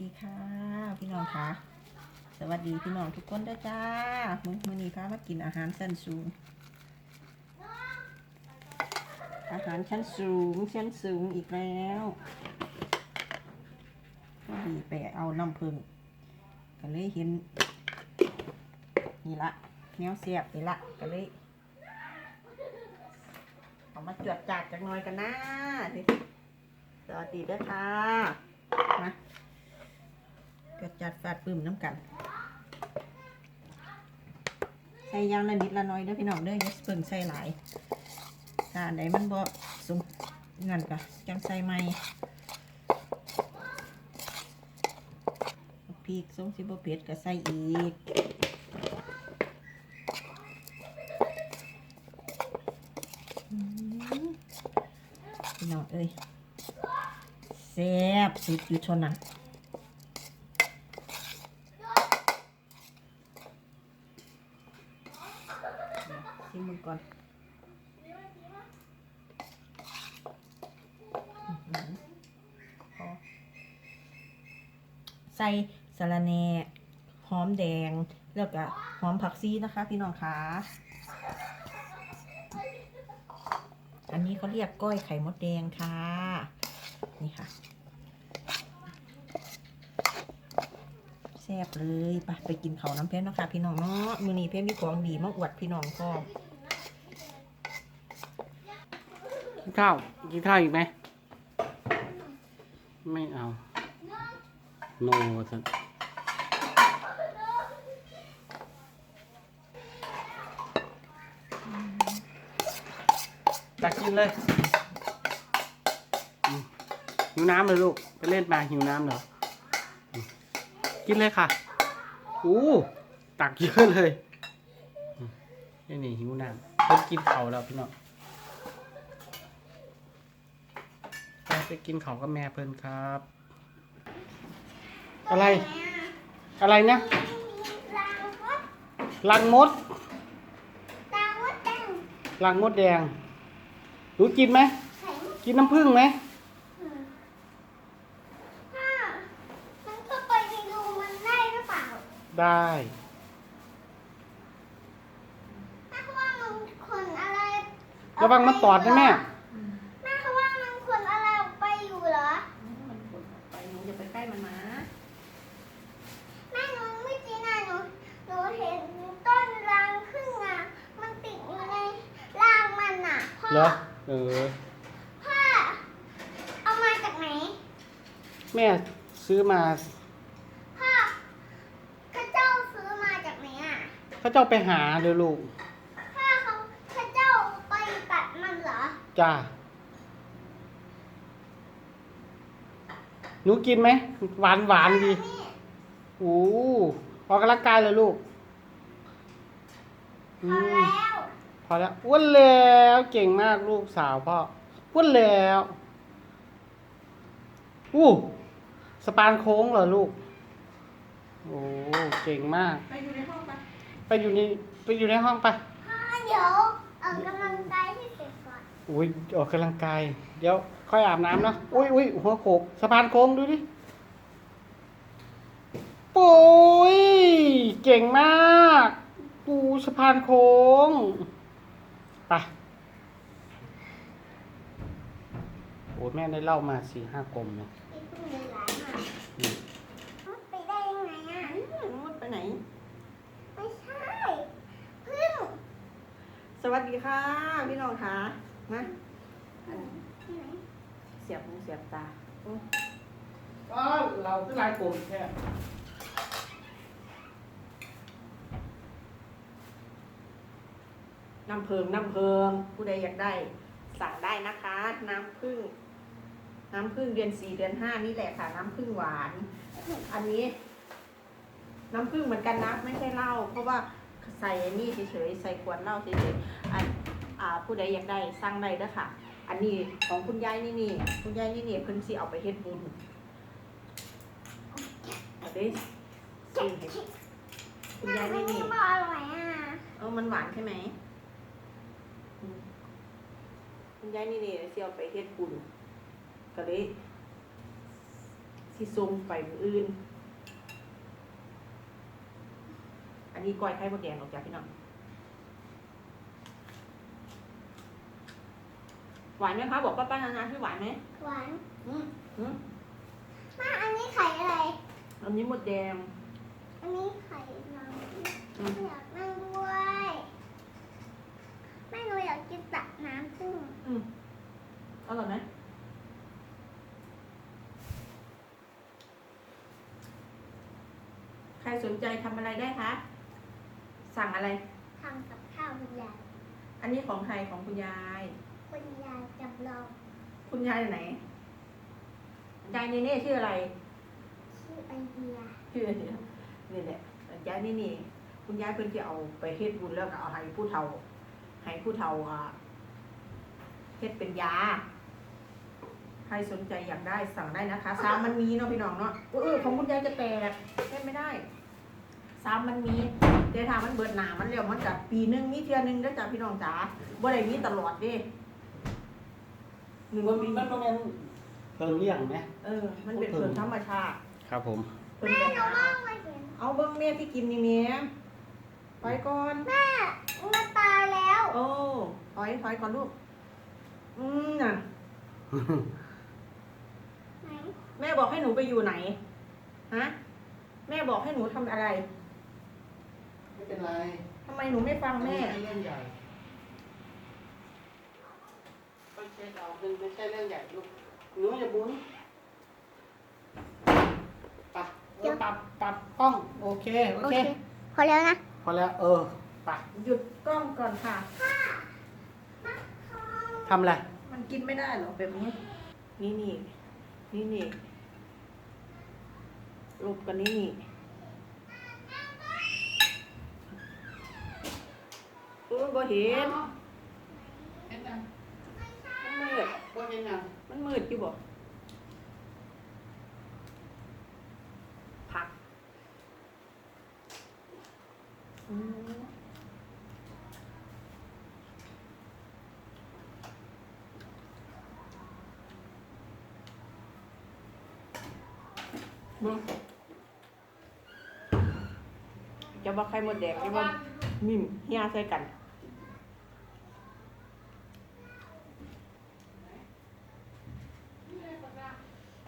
ดีค่ะ พี่น้องค่ะ สวัสดีพี่น้องทุกคนด้วยจ้ามื้อมื้อนี้พามากินอาหารชั้นสูง อาหารชั้นสูงชั้นสูงอีกแล้วก็ดีไปเอาน้ำผึ้งก็เลยเห็น นี่ละแนวเสียบนี่ละก็เลยเอามาจวดจัดจักหน่อยกันนะสวัสดีด้วยค่ะมา จวดจัดฟาดปึ้มน้ำกัน ใส่ยางละนิดละน้อยเด้อพี่น้องเด้ออย่าเพิ่งใส่หลายถ้าอันมันบ่สมเงินก็จังใส่ใหม่พริกส้มสิบเผ็ดก็ใส่อีกพี่น้องเอ้ยแซ่บสุดอยู่เทนนั้นชิมมันก่อนอื้อหือพอ ใส่สะระแหน่หอมแดง แล้วก็หอมผักซีนะคะ พี่น้องคะอันนี้เขาเรียกก้อยไข่มดแดงค่ะ นี่ค่ะแซ่บเลยไปไปกินเขาน้ำเพชรนะคะพี่น้องเนาะมือนี้เพชรมีของดีมาอวดพี่น้องพ่อกินข้าวกินข้าวอีกไหมไม่เอา โนสันตักกินเลยอืมหิวน้ำเลยลูก ไปเล่นมาหิวน้ำเหรออืมกินเลยค่ะ อู้ ตักเยอะเลยอืมนี่นี่หิวน้ำเพิ่งกินเขาวแล้วพี่น้องไปไปกินเขาวกับแม่เพิ่นครับ อะไร อะไรนะลังมดลังมดแดงหนูกินไหม กินน้ำผึ้งไหมมันก็ไปในรูมันได้หรือเปล่าได้แม่เขาว่ามันขนอะไรระวังมันตอดนะแม่ แม่เขาว่ามันขนอะไรออกไปอยู่เหรอ มันกดไปหนูอย่าไปใกล้มันนะ แม่หนูไม่จริงอะหนูหนูเห็นต้นรังพึ่งอะ มันติดอยู่ในรางมันอะพ่อ เหรอ เออ พ่อเอามาจากไหน แม่ ซื้อมาพ่อข้าเจ้าซื้อมาจากไหนอะเขาเจ้าไปหาเดี๋ยวลูกพ่อเขาข้าเจ้าไปตัดมันเหรอจ้าหนูกินไหมหวานหวานดีนี่โอ้ออกกำลังกายเลยลูกพอือมแล้วพอแล้วอ้วนแล้วเก่งมากลูกสาวพ่ออ้วนแล้วอู้ สปานโค้งเหรอลูก โอ้เก่งมาก ไปอยู่ในห้องไปไปอยู่ในไปอยู่ในห้องไปพ่อเดี๋ยวออกกำลังกายที่เสร็จก่อนอุ้ยออกกำลังกาย เดี๋ยวค่อยอาบน้ำเนาะ อุ้ยอุ้ยหัวโขกสะพานโค้งดูดิปุ้ยเก่งมาก ปูสะพานโค้งไปโอ้แม่ได้เล่ามาสี่ห้ากลมเลยไอ้พึ่งเลยหลายมาก อืม มัน ไปได้ยังไงอะหนูไปไหน ไม่ใช่พึ่งสวัสดีค่ะ พี่น้องค่ะมาอันที่ไหนเสียบหูเสียบตาโอ้ก็เราคือลายกลมแค่น้ำเพิงน้ำเพิงผู้ใดอยากได้ สั่งได้นะคะ น้ำผึ้ง น้ำผึ้งเดือนสี่เดือนห้านี่แหละค่ะ น้ำผึ้งหวาน อันนี้ น้ำผึ้งเหมือนกันนะไม่ใช่เหล้าเพราะว่าใส่นี่เฉยๆใส่ขวดเหล้าเฉยๆอันอ่าผู้ใดอยากได้สั่งได้เด้อค่ะ อันนี้ของคุณยายนี่นี่คุณยายนี่นี่เพิ่นสิเอาไปเฮ็ดบุญเอาดิสิให้คุณยายนี่นี่มันอร่อยอะเออมันหวานใช่ไหมอืมคุณยายนี่นี่สิเอาไปเฮ็ดบุญ ก็เลยสสิส่งไปมื้ออื่น อันนี้ก้อยไข่มดแดงออกจากพี่น้องหวานไหมคะบอกป้าป้านานาที่หวานไหมหวานอืมอืมมาอันนี้ไข่อะไร อันนี้มดแดง อันนี้ไข่น้อืมำอยากนั่งด้วยแม่หนูอยากกินตักน้ำซึ่ง อืมอร่อยไหมใคร สนใจทำอะไรได้คะ สั่งอะไร ทำกับข้าวคุณยาย อันนี้ของใครของคุณยาย คุณยายจำลองคุณยายไหน ยายเนเน่ชื่ออะไร ชื่อไอเดียชื่ออะไรนี่แหละยายนี่นี่ คุณยายเพิ่นจะเอาไปเฮ็ดบุญแล้วก็เอาให้ผู้เฒ่า ให้ผู้เฒ่าอะเฮ็ดเป็นยา ใครสนใจอยากได้สั่งได้นะคะซามมันมีเนาะพี่น้องเนาะเออของคุณยายจะแตกเล่นไม่ได้ ซามมันมีแต่ถ้ามันเบิดหนามันเร็วมันกับปีหนึงมีเทื่อหนึงได้อจ้ะพี่น้องจ๋าบ่ได้มีตลอดเด้หนึ่งมันปีมันเป็นเพิ่งเลี้ยงไหมเออ มันเป็นเพิ่นธรรมชาติครับผม เพิ่นแม่ไปหนูหามองไม่เห็นเอาเบิ้งแม่ที่กินนี่แม่ไปก่อน แม่มันตายแล้วโอ้ถอยถอยก่อนลูก อืมน่ะ ไหนแม่บอกให้หนูไปอยู่ไหน ฮะ แม่บอกให้หนูทำอะไร ไม่เป็นไรทำไมหนูไม่ฟังแม่เรื่องใหญ่ไม่ใช่เราไม่ใช่เรื่องใหญ่ลูกหนูอย่าบุ้นปรับเออปรับปรับกล้อง โอเค โอเค พอแล้วนะ พอแล้ว เออปรับหยุดกล้องก่อนค่ะ ทำอะไร มันกินไม่ได้หรอกแบบนี้ นี่นี่นี่นี่ลบกันนี่นี่ เออบ่เห็นเห็นยังมันมืดว่าเห็นยังมันมืดอยู่บ่ผักอืมเบิ่งจะว่าไข่มดแดงจะว่า มิมเฮียใส่กัน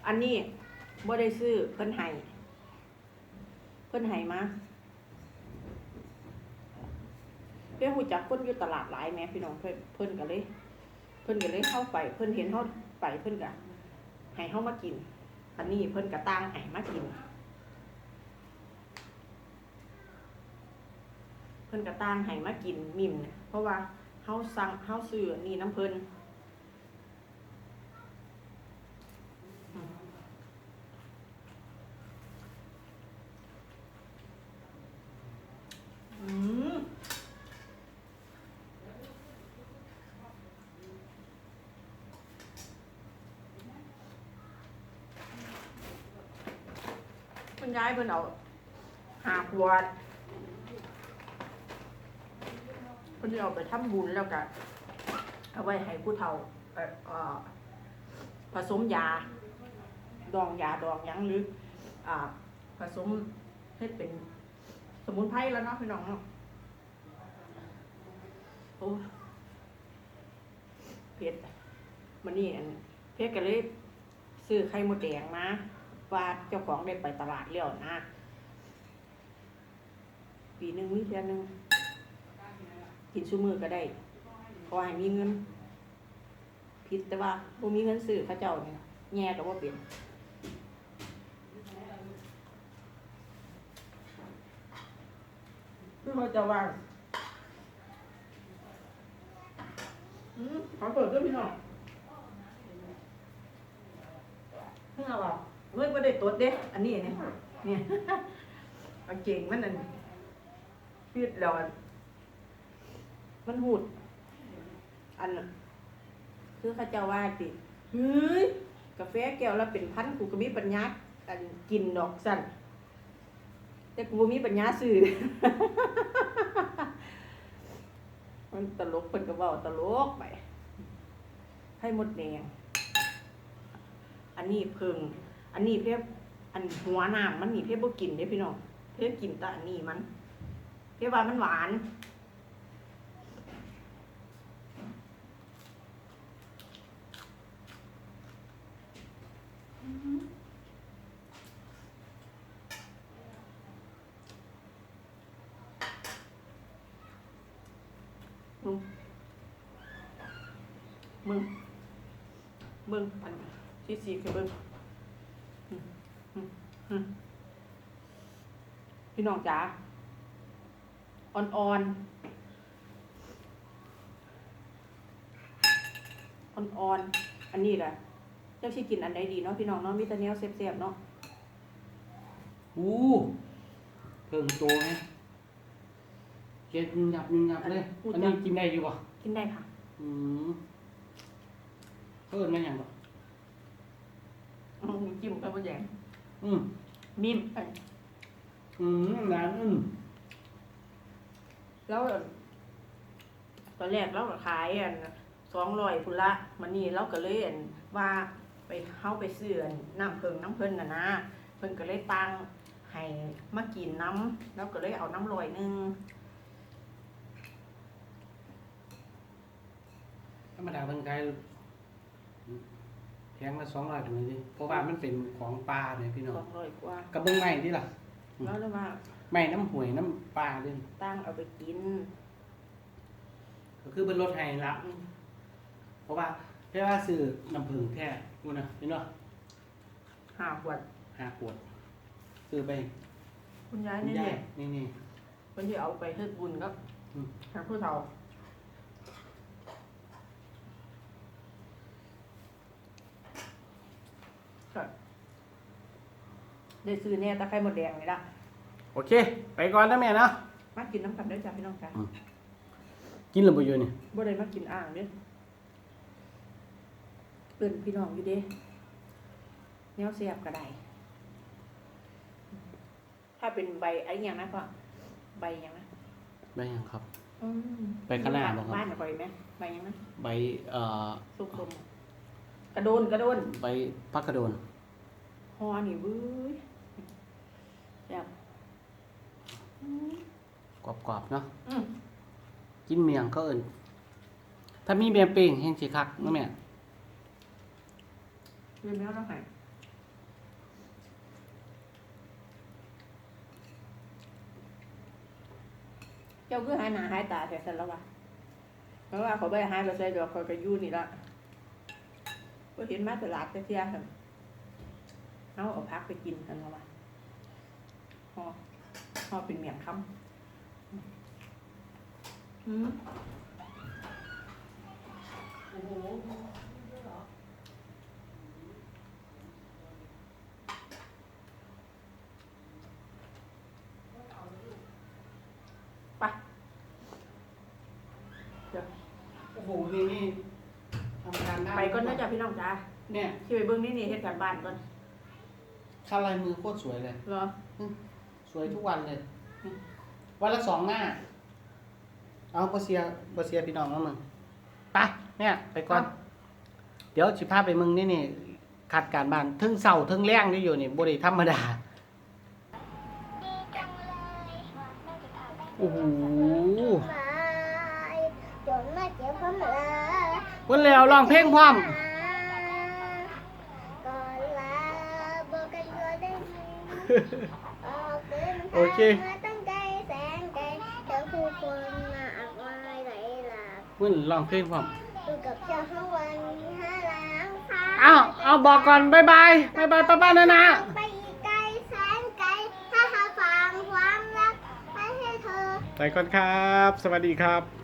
อันนี้บ่ได้ซื้อเพิ่นให้เพิ่นให้มาเพิ่นฮู้จักคนอยู่ตลาดหลายแม่พี่น้องเพิ่นเพิ่นก็เลย เพิ่นก็เลยเข้าไป เพิ่นเห็นเฮาไปเพิ่นก็ให้เฮามากิน อันนี้เพิ่นก็ต่างให้มากิน เพิ่นก็ต่างให้มากินมิมเนี่ยเพราะว่าเฮาสั่งเฮาซื้อนนี่น้ำเพิ่น อืม คุณยายเพิ่นเอาหาขวดเพิ่นเอาไปทำบุญแล้วก็เอาไว้ให้ผู้เฒ่าเอ่อผสมยา ดองยาดองหยังหรืออ่าผสมเฮ็ดเป็นสมุนไพรแล้วเนาะพี่น้องเนาะโอ้เผ็ดมันนี่อันเพชรก็เลยซื้อไข่มดแดงมา ว่าเจ้าของได้ไปตลาดแล้วนะ ปีหนึ่งมีเทียหนึ่งกินชูมือก็ได้ขอให้มีเงินผิดแต่ว่าบ่มีเงินซื้อเข้าเจ้าเนี่ยแง่ก็บ่เป็นพี่เขาจะวางอืมขอเปิดด้วยพี่น้องเพิ่งเอาออก เมื่อไม่ได้ตรวจเด้ อันนี้เนี่ยเนี่ยเอาเก่งมันนั่นพีดแล้วอันมันหูด อันคือข้าเจ้าว่าติเฮ้ยกาแฟแก้วละเป็นพันกูก็มีปัญญาอันกินดอกสั่นแต่กูมีปัญญาซื้อมันตลกเพิ่นก็เว้าตลกไปให้หมดแดงอันนี้เพิง อันนี้เพียบอันหัวน้ำมันนี่เพ่บ่กินเด้พี่น้องเพ่กินแต่อันนี้มัน เพ่ว่ามันหวานมึง มึง มึงอันที่สี่คือมึงอืมอืมอืม พี่น้องจ๋าอ่อนอ่อนอ่อนอ่อนๆอันนี้แหละเจ้าชิกินอันใดดีเนาะพี่น้องเนาะมีแต่แนวเสียบๆเนาะอู้เพิ่งโตไหมเก็ดหยับหยับเลยอันนี้กินได้อยู่ป่ะกินได้ค่ะ อืมเพิ่นไม่ยังป่ะอืมจิ้มกับมะแยง อืมมิมเอ้ยอืมนานอืมแล้วตอนแรกเราก็ขายอันสองร้อยพุนละมันนี่เราก็เลยอันว่าไปเข้าไปซื้ออันน้ำเพิงน้ำเพิ่นน่ะนะเพิ่นก็เลยตังให้มากินน้ำแล้วก็เลยเอาน้ำลอยหนึงธรรมดาเพิ่นขายแพงละสองร้อยถึงเลยดิเพราะว่ามันเป็นของปลาเนี่ยพี่น้อสงองร้อยกว่ากระเบื้องไม้ที่ล่ะแล้วเลยว่าไม้น้ำหวยน้ำปลาเด่นตั้งเอาไปกิน ก็คือเป็นรถไห้ละอืมเพราะว่าแค่ว่าซื้อน้ำผึ้งแท้กูนะพี่น้องห้าขวดห้าขวดซื้อไป คุณยายคุณนี่ยาเนี่ยยนี่นี่เพิ่นที่เอาไปเฮ็ดบุญกับอืมทางผู้เฒ่า ได้ซื้อเนี่ยตะไคร้หมดแดงนี่ละโอเค ไปก่อนนะแม่เนาะมากินน้ำกันได้อจ้ะพี่น้องจ้ะกินหรือเปล่าอยู่นี่บ่ได้มากินอ่างเด้อเอิ้นพี่น้องอยู่เด้แนวเสียบก็ได้ถ้าเป็นใบไอ้หยังนะพ่อใบหยังนะใบหยังครับอืมใบคะน้าบ่ครับบ้านน่ะบ่อยไหมใบหยังนะใบเอ่อสุกลม กระโดนกระโดนใบพักกระโดนฮอนี่เว้ยแซ่บอืมกรอบๆเนาะอืมกินเมียงก็เอินถ้ามีเมียงเป้งแห้งสิคักเนาะแม่เรียนแล้วเราหายเจ้าคือหายหน้าหายตาแท้ซั่นแล้ววะเพราะว่าเขาบ่ไปหายไปใส่ดอกเขาก็อยู่นี่ละ ก็เห็นมาตลาดแต่เที่ยหั่นเอาเอาพักไปกินกันแล้ววะฮอพอเป็นเมียงคำอืมโอ้โห ไปเดี๋ยว โอ้โหนี่นี่ทำการได้ ไปก่อนนะ จ๊ะพี่น้องจ้าเนี่ยที่ไปเบิ้งนี่นี่เฮ็ดการบ้านก่อนคันลายมือโคตรสวยเลย เหรอสวยทุกวันเลย วันละสองหน้า เอาบเซียบเซียพี่น้องแล้วมึงไปเนี่ย ไปก่อน เดี๋ยวสิพาไปมึงนี่นี่ขัดการบ้านเทึงเสาเทึงแรงนี่อยู่นี่บริธรรมดาดีจังเลยโอ้โหมาจนมาเจ็บผมเลยวันแล้วร้องเพลงพร้อม โอเคมาตั้งใจแสนไกลเจอผู้คนมากมายหลายหลากวันร้องเพลงพร้อมอยู่กับเจ้าทั้งวันห้าล้างฟ้าเอาเอาบอกก่อนบายบายบายบายป้าป้านะนะไปอีกไกลแสนไกลถ้าหาฟังความรักไปให้เธอไปก่อนครับ สวัสดีครับ